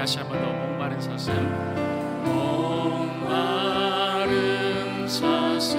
다시 한 번 더 목마른 사슴. 목마른 사슴.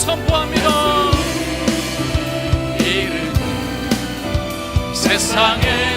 선포합니다. 이른 세상에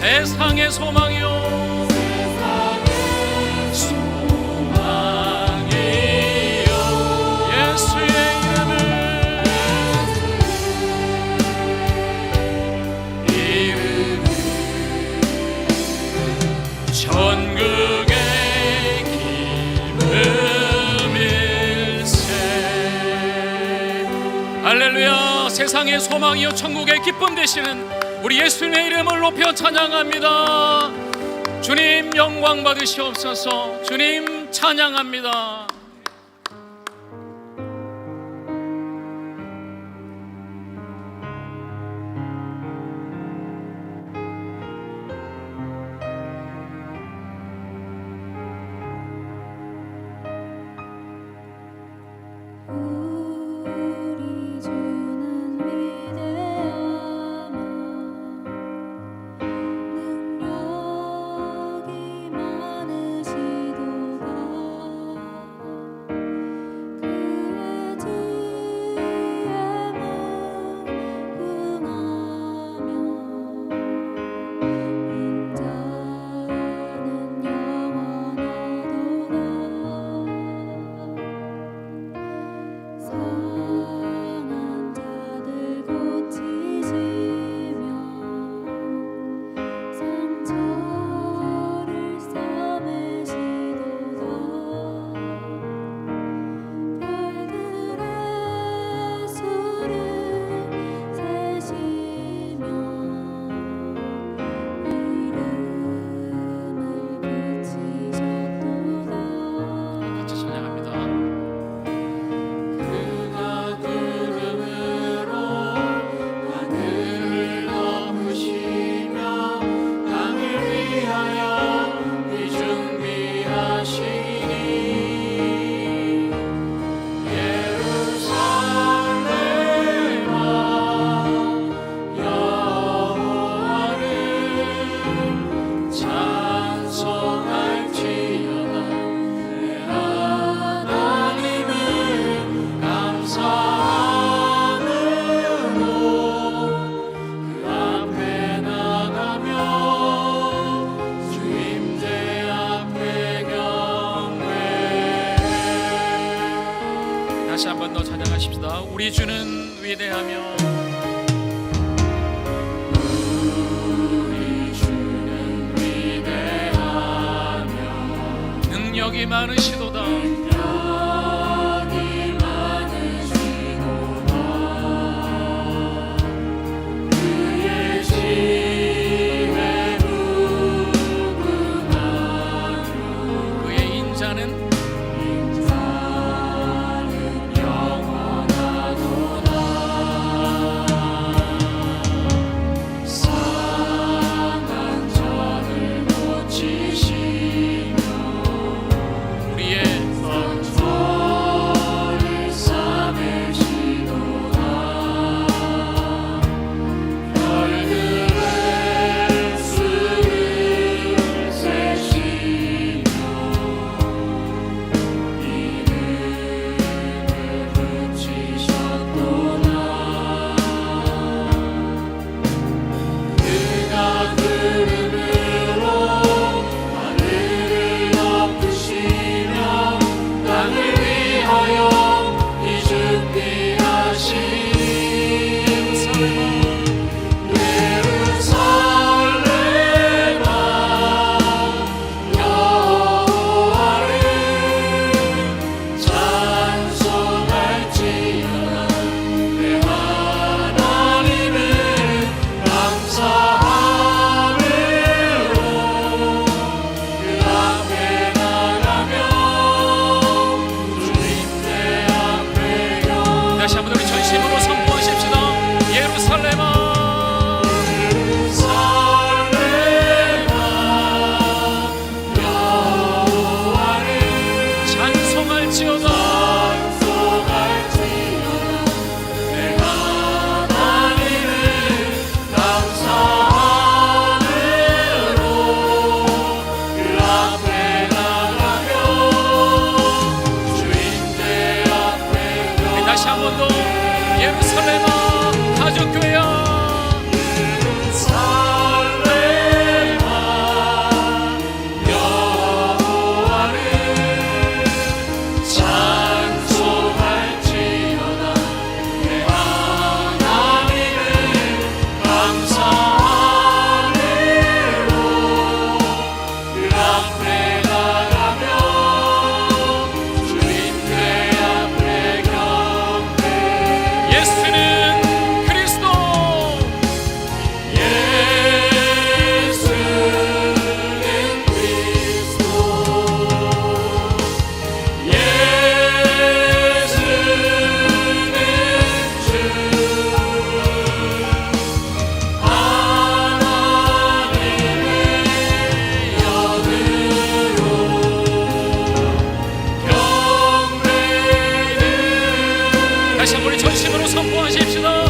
세상의 소망이요. 세상의 소망이요. 예수의 이름을 이름을 전국 할렐루야. 세상의 소망이요. 천국의 기쁨 되시는 우리 예수님의 이름을 높여 찬양합니다. 주님 영광 받으시옵소서. 주님 찬양합니다. 주님은 위대하며 능력이 많으시도다. Welcome. Lord.